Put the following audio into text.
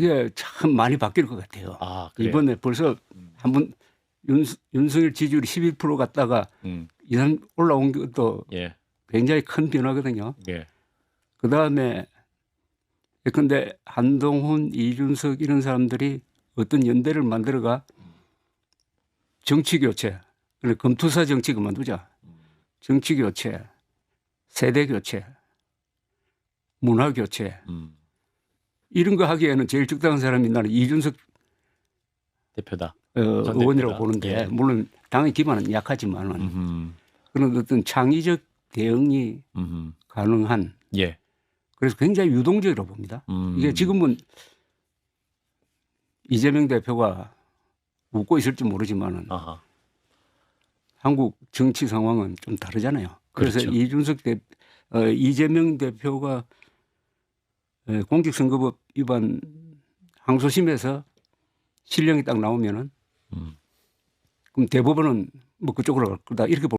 이게 참 많이 바뀔 것 같아요. 아, 그래요? 이번에 벌써 한번 윤, 윤석열 지지율이 11% 갔다가 음, 이상 올라온 것도 예, 굉장히 큰 변화거든요. 예, 그 다음에 근데 한동훈, 이준석 이런 사람들이 어떤 연대를 만들어가 정치 교체, 그래 검투사 정치 그만두자. 정치 교체, 세대 교체, 문화 교체 음, 이런 거 하기에는 제일 적당한 사람이 나는 이준석 대표다. 어, 전 의원이라고. 보는데 예. 물론 당의 기반은 약하지만은 음, 그런 어떤 창의적 대응이 음, 가능한 예, 그래서 굉장히 유동적이라고 봅니다. 음, 이게 지금은 이재명 대표가 웃고 있을지 모르지만은 아하, 한국 정치 상황은 좀 다르잖아요. 그래서 그렇죠. 이준석 대 어, 이재명 대표가 에, 공직선거법 위반 항소심에서 실형이 딱 나오면은 음. 그럼 대법원은 뭐 그쪽으로 갈 거다 이렇게 볼